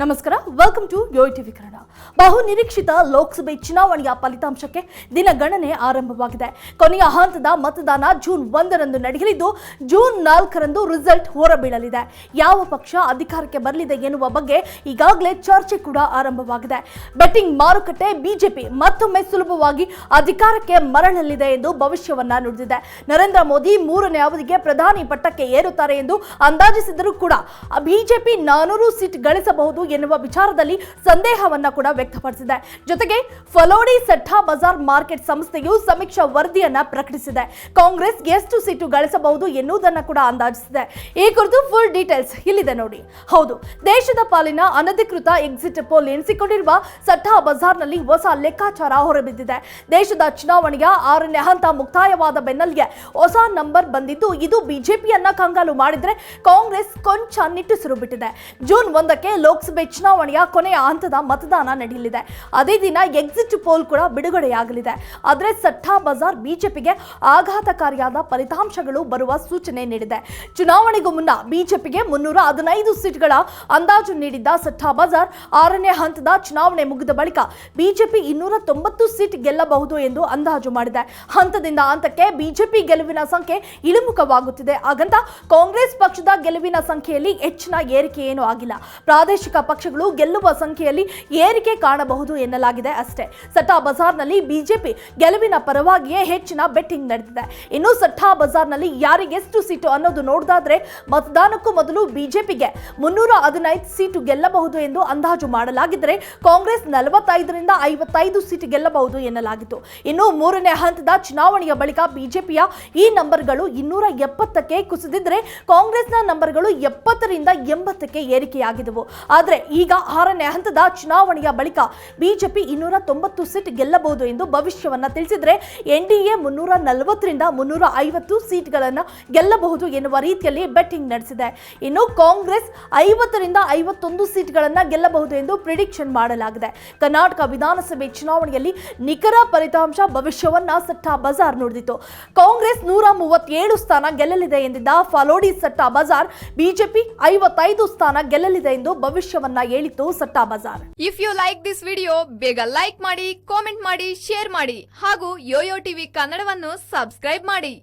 ನಮಸ್ಕಾರ welcome to Yo TV Kannada. ಬಹು ನಿರೀಕ್ಷಿತ ಲೋಕಸಭೆ ಚುನಾವಣೆಯ ಫಲಿತಾಂಶಕ್ಕೆ ದಿನಗಣನೆ ಆರಂಭವಾಗಿದೆ. ಕೊನೆಯ ಹಂತದ ಮತದಾನ ಜೂನ್ ಒಂದರಂದು ನಡೆಯಲಿದ್ದು, ಜೂನ್ ನಾಲ್ಕರಂದು ರಿಸಲ್ಟ್ ಹೊರಬೀಳಲಿದೆ. ಯಾವ ಪಕ್ಷ ಅಧಿಕಾರಕ್ಕೆ ಬರಲಿದೆ ಎನ್ನುವ ಬಗ್ಗೆ ಈಗಾಗಲೇ ಚರ್ಚೆ ಕೂಡ ಆರಂಭವಾಗಿದೆ. ಬೆಟ್ಟಿಂಗ್ ಮಾರುಕಟ್ಟೆ ಬಿಜೆಪಿ ಮತ್ತೊಮ್ಮೆ ಸುಲಭವಾಗಿ ಅಧಿಕಾರಕ್ಕೆ ಮರಳಲಿದೆ ಎಂದು ಭವಿಷ್ಯವನ್ನ ನುಡಿದಿದೆ. ನರೇಂದ್ರ ಮೋದಿ ಮೂರನೇ ಅವಧಿಗೆ ಪ್ರಧಾನಿ ಪಟ್ಟಕ್ಕೆ ಏರುತ್ತಾರೆ ಎಂದು ಅಂದಾಜಿಸಿದರೂ ಕೂಡ ಬಿಜೆಪಿ ನಾನೂರು ಸೀಟ್ ಗಳಿಸಬಹುದು ಎನ್ನುವ ವಿಚಾರದಲ್ಲಿ ಸಂದೇಹವನ್ನ ಕೂಡ ವ್ಯಕ್ತಪಡಿಸಿದೆ. ಜೊತೆಗೆ ಫಲೋಡಿ ಸೆಟ್ಟಾ ಬಜಾರ್ ಮಾರ್ಕೆಟ್ ಸಂಸ್ಥೆಯು ಸಮೀಕ್ಷಾ ವರದಿಯನ್ನ ಪ್ರಕಟಿಸಿದೆ. ಕಾಂಗ್ರೆಸ್ ಎಷ್ಟು ಸೀಟು ಗಳಿಸಬಹುದು ಎನ್ನುವುದನ್ನ ಕೂಡ ಅಂದಾಜಿಸಿದೆ. ಈ ಕುರಿತು ಫುಲ್ ಡೀಟೇಲ್ಸ್ ಇಲ್ಲಿದೆ ನೋಡಿ. ಹೌದು, ದೇಶದ ಪಾಲಿನ ಅನಧಿಕೃತ ಎಕ್ಸಿಟ್ ಪೋಲ್ ಎನಿಸಿಕೊಂಡಿರುವ ಸಟ್ಟಾ ಬಜಾರ್ನಲ್ಲಿ ಹೊಸ ಲೆಕ್ಕಾಚಾರ ಹೊರಬಿದ್ದಿದೆ. ದೇಶದ ಚುನಾವಣೆಯ ಆರನೇ ಹಂತ ಮುಕ್ತಾಯವಾದ ಬೆನ್ನಲ್ಲಿಗೆ ಹೊಸ ನಂಬರ್ ಬಂದಿದ್ದು, ಇದು ಬಿಜೆಪಿಯನ್ನ ಕಂಗಾಲು ಮಾಡಿದ್ರೆ ಕಾಂಗ್ರೆಸ್ ಕೊಂಚ ನಿಟ್ಟುಸಿರು ಬಿಟ್ಟಿದೆ. ಜೂನ್ ಒಂದಕ್ಕೆ ಲೋಕಸಭೆ ಚುನಾವಣೆಯ ಕೊನೆಯ ಹಂತದ ಮತದಾನ ನಡೆಯಲಿದೆ. ಅದೇ ದಿನ ಎಕ್ಸಿಟ್ ಪೋಲ್ ಕೂಡ ಬಿಡುಗಡೆಯಾಗಲಿದೆ. ಆದರೆ ಸಟ್ಟಾ ಬಜಾರ್ ಬಿಜೆಪಿಗೆ ಆಘಾತಕಾರಿಯಾದ ಫಲಿತಾಂಶಗಳು ಬರುವ ಸೂಚನೆ ನೀಡಿದೆ. ಚುನಾವಣೆಗೂ ಮುನ್ನ ಬಿಜೆಪಿಗೆ ಮುನ್ನೂರ ಹದಿನೈದು ಸೀಟ್ಗಳ ಅಂದಾಜು ನೀಡಿದ್ದ ಸಟ್ಟಾ ಬಜಾರ್ ಆರನೇ ಹಂತದ ಚುನಾವಣೆ ಮುಗಿದ ಬಳಿಕ ಬಿಜೆಪಿ ಇನ್ನೂರ ತೊಂಬತ್ತು ಸೀಟ್ ಗೆಲ್ಲಬಹುದು ಎಂದು ಅಂದಾಜು ಮಾಡಿದೆ. ಹಂತದಿಂದ ಹಂತಕ್ಕೆ ಬಿಜೆಪಿ ಗೆಲುವಿನ ಸಂಖ್ಯೆ ಇಳಿಮುಖವಾಗುತ್ತಿದೆ. ಹಾಗಂತ ಕಾಂಗ್ರೆಸ್ ಪಕ್ಷದ ಗೆಲುವಿನ ಸಂಖ್ಯೆಯಲ್ಲಿ ಹೆಚ್ಚಿನ ಏರಿಕೆ ಏನೂ ಆಗಿಲ್ಲ. ಪ್ರಾದೇಶಿಕ ಪಕ್ಷಗಳು ಗೆಲ್ಲುವ ಸಂಖ್ಯೆಯಲ್ಲಿ ಏರಿಕೆ ಕಾಣಬಹುದು ಎನ್ನಲಾಗಿದೆ ಅಷ್ಟೇ. ಸಟ್ಟಾ ಬಜಾರ್ನಲ್ಲಿ ಬಿಜೆಪಿ ಗೆಲುವಿನ ಪರವಾಗಿಯೇ ಹೆಚ್ಚಿನ ಬೆಟ್ಟಿಂಗ್ ನಡೆದಿದೆ ಇನ್ನು ಸಟ್ಟಾ ಬಜಾರ್ನಲ್ಲಿ ಯಾರಿಗೆಷ್ಟು ಸೀಟು ಅನ್ನೋದು ನೋಡಿದಾದ್ರೆ ಮತದಾನಕ್ಕೂ ಮೊದಲು ಬಿಜೆಪಿಗೆ ಮುನ್ನೂರ ಹದಿನೈದು ಸೀಟು ಗೆಲ್ಲಬಹುದು ಎಂದು ಅಂದಾಜು ಮಾಡಲಾಗಿದ್ದರೆ ಕಾಂಗ್ರೆಸ್ ನಲವತ್ತೈದರಿಂದ ಐವತ್ತೈದು ಸೀಟು ಗೆಲ್ಲಬಹುದು ಎನ್ನಲಾಗಿತ್ತು. ಇನ್ನು ಮೂರನೇ ಹಂತದ ಚುನಾವಣೆಯ ಬಳಿಕ ಬಿಜೆಪಿಯ ಈ ನಂಬರ್ಗಳು ಇನ್ನೂರ ಎಪ್ಪತ್ತಕ್ಕೆ ಕುಸಿದಿದ್ರೆ ಕಾಂಗ್ರೆಸ್ನ ನಂಬರ್ಗಳು ಎಪ್ಪತ್ತರಿಂದ ಎಂಬತ್ತಕ್ಕೆ ಏರಿಕೆಯಾಗಿದ್ದವು. ಆದರೆ ಈಗ ಆರನೇ ಹಂತದ ಚುನಾವಣೆಯ ಬಳಿಕ ಬಿಜೆಪಿ ಇನ್ನೂರ ತೊಂಬತ್ತು ಸೀಟ್ ಗೆಲ್ಲಬಹುದು ಎಂದು ಭವಿಷ್ಯವನ್ನ ತಿಳಿಸಿದ್ರೆ ಎನ್ಡಿಎ ಮುನ್ನೂರ ನಲವತ್ತರಿಂದ ಮುನ್ನೂರ ಐವತ್ತು ಸೀಟ್ಗಳನ್ನು ಗೆಲ್ಲಬಹುದು ಎನ್ನುವ ರೀತಿಯಲ್ಲಿ ಬೆಟ್ಟಿಂಗ್ ನಡೆಸಿದೆ. ಇನ್ನು ಕಾಂಗ್ರೆಸ್ ಐವತ್ತರಿಂದ ಐವತ್ತೊಂದು ಸೀಟ್ಗಳನ್ನು ಗೆಲ್ಲಬಹುದು ಎಂದು ಪ್ರಿಡಿಕ್ಷನ್ ಮಾಡಲಾಗಿದೆ. ಕರ್ನಾಟಕ ವಿಧಾನಸಭೆ ಚುನಾವಣೆಯಲ್ಲಿ ನಿಖರ ಫಲಿತಾಂಶ ಭವಿಷ್ಯವನ್ನ ಸಟ್ಟಾ ಬಜಾರ್ ನುಡಿದಿತ್ತು ಕಾಂಗ್ರೆಸ್ ನೂರ ಮೂವತ್ತೇಳು ಸ್ಥಾನ ಗೆಲ್ಲಲಿದೆ ಎಂದಿದ್ದ ಫಾಲೋಡಿ ಸಟ್ಟಾ ಬಜಾರ್ ಬಿಜೆಪಿ ಐವತ್ತೈದು ಸ್ಥಾನ ಗೆಲ್ಲಲಿದೆ ಎಂದು ಭವಿಷ್ಯವನ್ನ ಹೇಳಿತ್ತು ಸಟ್ಟಾ Bazaar. If you like this video ಬೇಗ ಲೈಕ್ ಮಾಡಿ ಕಾಮೆಂಟ್ ಮಾಡಿ ಶೇರ್ ಮಾಡಿ ಹಾಗೂ ಯೋಯೋ ಟಿವಿ ಕನ್ನಡವನ್ನು ಸಬ್ಸ್ಕ್ರೈಬ್ ಮಾಡಿ.